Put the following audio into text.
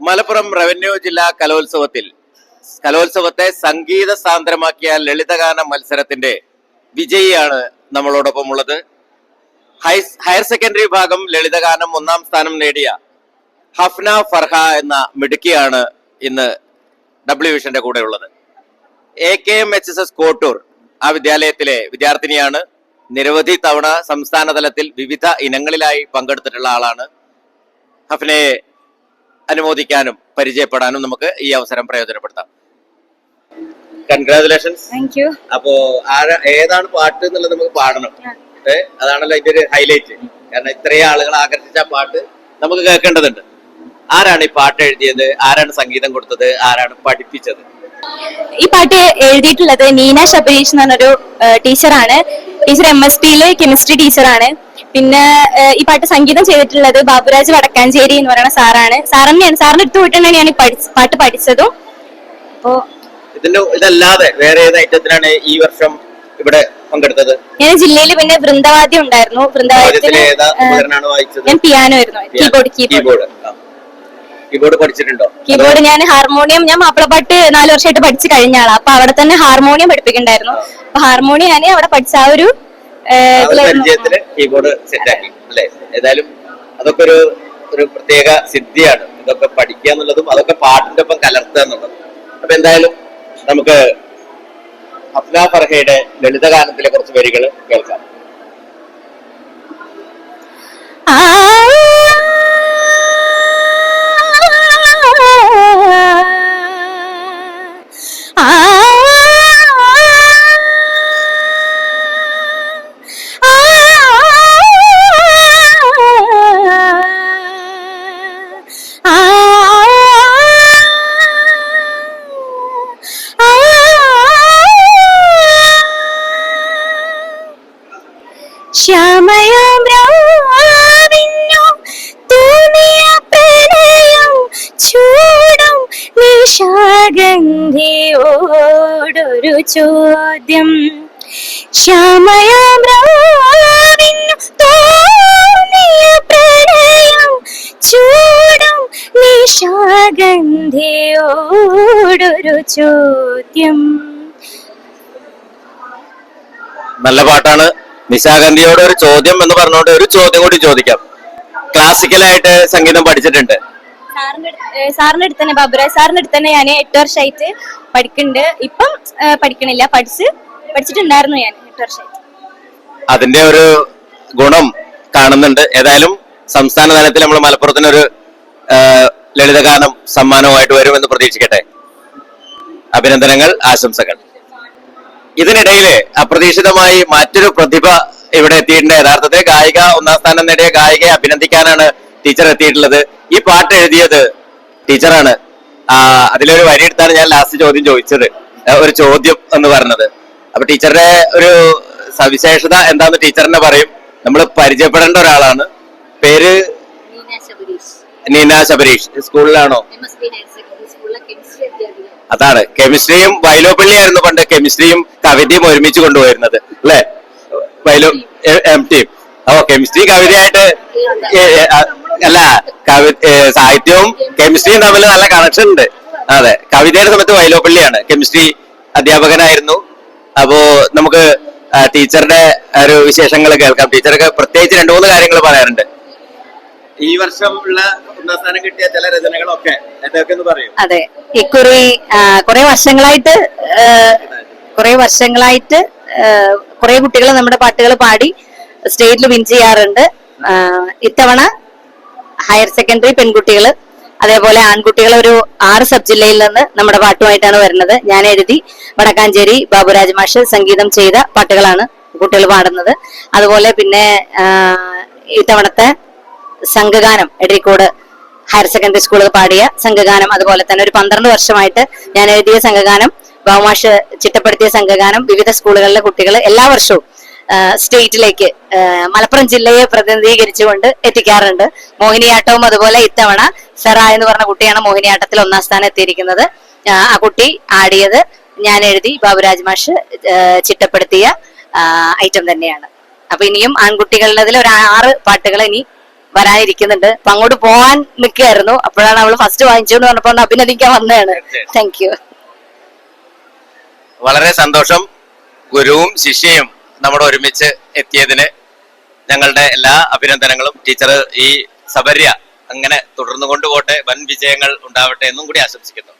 Malappuram revenue ജില്ലാ കലോത്സവത്തിൽ കലോത്സവത്തെ സംഗീത സാന്ദ്രമാക്കിയ ലളിതഗാന മത്സരത്തിന്റെ വിജയിയാണ് നമ്മളോടൊപ്പം ഉള്ളത് ഹയർ സെക്കൻഡറി വിഭാഗം ലളിതഗാനം ഒന്നാം സ്ഥാനം നേടിയ ഹഫ്ന ഫർഹ എന്ന മിടുക്കിയാണ് ഇന്ന് ഡബ്ല്യു വിഷന്റെ കൂടെ ഉള്ളത് A K M H S S Kottoor ആ വിദ്യാലയത്തിലെ വിദ്യാർത്ഥിനിയാണ്. നിരവധി തവണ സംസ്ഥാന തലത്തിൽ വിവിധ ഇനങ്ങളിലായി പങ്കെടുത്തിട്ടുള്ള ആളാണ്. ഹഫ്നയെ അനുമോദിക്കാനും പരിചയപ്പെടാനും നമുക്ക് ഈ അവസരം പ്രയോജനപ്പെടുത്താം. കൺഗ്രാചുലേഷൻസ് അപ്പോ ഏതാണ് പാട്ട് എന്നുള്ളത് നമുക്ക് പാടണം. അതാണല്ലോ ഇതിന്റെ ഒരു ഹൈലൈറ്റ് കാരണം ഇത്രയും ആളുകളെ ആകർഷിച്ച പാട്ട് നമുക്ക് കേൾക്കേണ്ടതുണ്ട്. ആരാണ് ഈ പാട്ട് എഴുതിയത്? ആരാണ് സംഗീതം കൊടുത്തത്? ആരാണ് പഠിപ്പിച്ചത്? ഈ പാട്ട് എഴുതിയിട്ടുള്ളത് നീന ശബരീഷ് എന്ന് പറഞ്ഞൊരു ടീച്ചറാണ്. ടീച്ചർ എം എസ് ടിയിലെ കെമിസ്ട്രി ടീച്ചറാണ്. പിന്നെ ഈ പാട്ട് സംഗീതം ചെയ്തിട്ടുള്ളത് ബാബുരാജ് വടക്കാഞ്ചേരി എന്ന് പറയുന്ന സാറാണ്. സാർ തന്നെയാണ് സാറിന്റെ അടുത്ത് പോയിട്ടാണ് ഞാൻ ഈ പാട്ട് പഠിച്ചതും. അപ്പോ ഇതിന്റെ ഇതല്ലാതെ വേറെ ഏത് ഐറ്റത്തിലാണ് ഈ വർഷം ഇവിടെ പങ്കെടുത്തത്? ഞാൻ ജില്ലയിൽ പിന്നെ വൃന്ദവാദ്യം ഉണ്ടായിരുന്നു. വൃന്ദവാദ്യത്തിന് ഞാൻ പിയാനോ ആയിരുന്നു. Keyboard keyboard. കീബോർഡ്. കീബോർഡ് പഠിച്ചിട്ടുണ്ടോ? കീബോർഡ് ഞാൻ ഹാർമോണിയം ഞാൻ മാപ്പിളപ്പാട്ട് നാല് വർഷമായിട്ട് പഠിച്ചു കഴിഞ്ഞ ആളാ. അപ്പൊ അവിടെ തന്നെ ഹാർമോണിയം പഠിപ്പിക്കണ്ടായിരുന്നു അപ്പൊ ഹാർമോണിയം ഞാൻ അവിടെ പഠിച്ച ആ ഒരു പരിചയത്തിൽ കീബോർഡ് സെറ്റാക്കി അല്ലെ? ഏതായാലും അതൊക്കെ ഒരു ഒരു പ്രത്യേക സിദ്ധിയാണ്. ഇതൊക്കെ പഠിക്കുക എന്നുള്ളതും അതൊക്കെ പാട്ടിന്റെ ഒപ്പം കലർത്തുക എന്നുള്ളതും. അപ്പൊ എന്തായാലും നമുക്ക് ഹഫ്ല ഫർഹയുടെ ലളിതഗാനത്തിലെ കുറച്ച് വരികൾ കേൾക്കാം. ചോദ്യം ശ്യാമയാമ്രാവിഞ്ഞു തോന്നിയ പ്രണയം ചൂടും നിശാഗന്ധിയോടൊരു ചോദ്യം. നല്ല പാട്ടാണ്. നിശാഗന്ധിയോട് ഒരു ചോദ്യം എന്ന് പറഞ്ഞുകൊണ്ട് ഒരു ചോദ്യം കൂടി ചോദിക്കാം. ക്ലാസിക്കലായിട്ട് സംഗീതം പഠിച്ചിട്ടുണ്ട്. സാറിന്റെ സാറിന്റെ അടുത്ത് തന്നെ ബാബുരാജ് സാറിന്റെ അടുത്ത് തന്നെ ഞാൻ എട്ട് വർഷമായിട്ട് പഠിക്കുന്നുണ്ട്. ഇപ്പം പഠിക്കണില്ല പഠിച്ച് പഠിച്ചിട്ടുണ്ടായിരുന്നു ഞാൻ എട്ട് വർഷമായിട്ട് അതിന്റെ ഒരു ഗുണം കാണുന്നുണ്ട്. ഏതായാലും സംസ്ഥാന തലത്തിൽ നമ്മൾ മലപ്പുറത്തിന് ഒരു ലളിതഗാനം സമ്മാനവുമായിട്ട് വരുമെന്ന് പ്രതീക്ഷിക്കട്ടെ. അഭിനന്ദനങ്ങൾ ആശംസകൾ. ഇതിനിടയിൽ അപ്രതീക്ഷിതമായി മറ്റൊരു പ്രതിഭ ഇവിടെ എത്തിയിട്ടുണ്ട്. യഥാർത്ഥത്തിൽ ഗായിക ഒന്നാം സ്ഥാനം നേടിയ ഗായികയെ അഭിനന്ദിക്കാനാണ് ടീച്ചർ എത്തിയിട്ടുള്ളത്. ഈ പാട്ട് എഴുതിയത് ടീച്ചറാണ്. ആ അതിലൊരു വരി എടുത്താണ് ഞാൻ ലാസ്റ്റ് ചോദ്യം ചോദിച്ചത്. ഒരു ചോദ്യം എന്ന് പറഞ്ഞത്. അപ്പൊ ടീച്ചറുടെ ഒരു സവിശേഷത എന്താന്ന് ടീച്ചറിനെ പറയും. നമ്മൾ പരിചയപ്പെടേണ്ട ഒരാളാണ്. പേര്? നീന ശബരീഷ്. സ്കൂളിലാണോ? അതാണ്. കെമിസ്ട്രിയും വൈലോപ്പള്ളി ആയിരുന്നു പണ്ട്. കെമിസ്ട്രിയും കവിതയും ഒരുമിച്ച് കൊണ്ടുപോയിരുന്നത്. അല്ലെ? വൈലോ എം ടി ഓ കെമിസ്ട്രി കവിതയായിട്ട് അല്ല കവി സാഹിത്യവും കെമിസ്ട്രിയും തമ്മിൽ നല്ല കണക്ഷൻ ഉണ്ട്. അതെ കവിതയുടെ സമയത്ത് വൈലോപ്പള്ളിയാണ്. കെമിസ്ട്രി അധ്യാപകനായിരുന്നു. അപ്പോ നമുക്ക് ടീച്ചറുടെ ഒരു വിശേഷങ്ങൾ കേൾക്കാം. ടീച്ചർക്ക് പ്രത്യേകിച്ച് രണ്ടു മൂന്ന് കാര്യങ്ങൾ പറയാറുണ്ട്. ഈ വർഷം ഉള്ള ഒന്നാം സ്ഥാനം കിട്ടിയ ചില രചനകളൊക്കെ എന്തൊക്കെ ഒന്ന് പറയൂ? അതെ ഇക്കുറി കുറെ വർഷങ്ങളായിട്ട് കുറെ വർഷങ്ങളായിട്ട് കുറെ കുട്ടികൾ നമ്മുടെ പാട്ടുകൾ പാടി സ്റ്റേറ്റിൽ വിൻ ചെയ്യാറുണ്ട്. ഇത്തവണ ഹയർ സെക്കൻഡറി പെൺകുട്ടികൾ അതേപോലെ ആൺകുട്ടികൾ ഒരു ആറ് സബ് ജില്ലയിൽ നിന്ന് നമ്മുടെ പാട്ടുമായിട്ടാണ് വരുന്നത്. ഞാൻ എഴുതി വടക്കാഞ്ചേരി ബാബുരാജ് മാഷ് സംഗീതം ചെയ്ത പാട്ടുകളാണ് കുട്ടികൾ പാടുന്നത്. അതുപോലെ പിന്നെ ഇത്തവണത്തെ സംഘഗാനം എടരിക്കോട് ഹയർ സെക്കൻഡറി സ്കൂളിൽ പാടിയ സംഘഗാനം അതുപോലെ തന്നെ ഒരു പന്ത്രണ്ട് വർഷമായിട്ട് ഞാൻ എഴുതിയ സംഘഗാനം ബാബുമാഷ് ചിട്ടപ്പെടുത്തിയ സംഘഗാനം വിവിധ സ്കൂളുകളിലെ കുട്ടികൾ എല്ലാ വർഷവും സ്റ്റേറ്റിലേക്ക് മലപ്പുറം ജില്ലയെ പ്രതിനിധീകരിച്ചുകൊണ്ട് എത്തിക്കാറുണ്ട്. മോഹിനിയാട്ടവും അതുപോലെ ഇത്തവണ സെറ എന്ന് പറഞ്ഞ കുട്ടിയാണ് മോഹിനിയാട്ടത്തിൽ ഒന്നാം സ്ഥാനം എത്തിയിരിക്കുന്നത്. ആ, കുട്ടി ആടിയത് ഞാൻ എഴുതി ബാബുരാജ് മാഷ് ചിട്ടപ്പെടുത്തിയ ഐറ്റം തന്നെയാണ്. അപ്പൊ ഇനിയും ആൺകുട്ടികളുടെ ഒരു ആറ് പാട്ടുകൾ ഇനി വരാനിരിക്കുന്നുണ്ട്. അപ്പൊ അങ്ങോട്ട് പോവാൻ നിൽക്കുകയായിരുന്നു. അപ്പോഴാണ് അവൾ ഫസ്റ്റ് വാങ്ങിച്ചു എന്ന് പറഞ്ഞപ്പോ ഒന്ന് അഭിനന്ദിക്കാൻ വന്നതാണ്. താങ്ക് യു വളരെ സന്തോഷം. ഗുരുവും ശിഷ്യയും നമ്മുടെ ഒരുമിച്ച് എത്തിയതിന് ഞങ്ങളുടെ എല്ലാ അഭിനന്ദനങ്ങളും. ടീച്ചർ ഈ സബര്യ അങ്ങനെ തുടർന്നു കൊണ്ടുപോട്ടെ വൻ വിജയങ്ങൾ ഉണ്ടാവട്ടെ എന്നും കൂടി ആശംസിക്കുന്നു.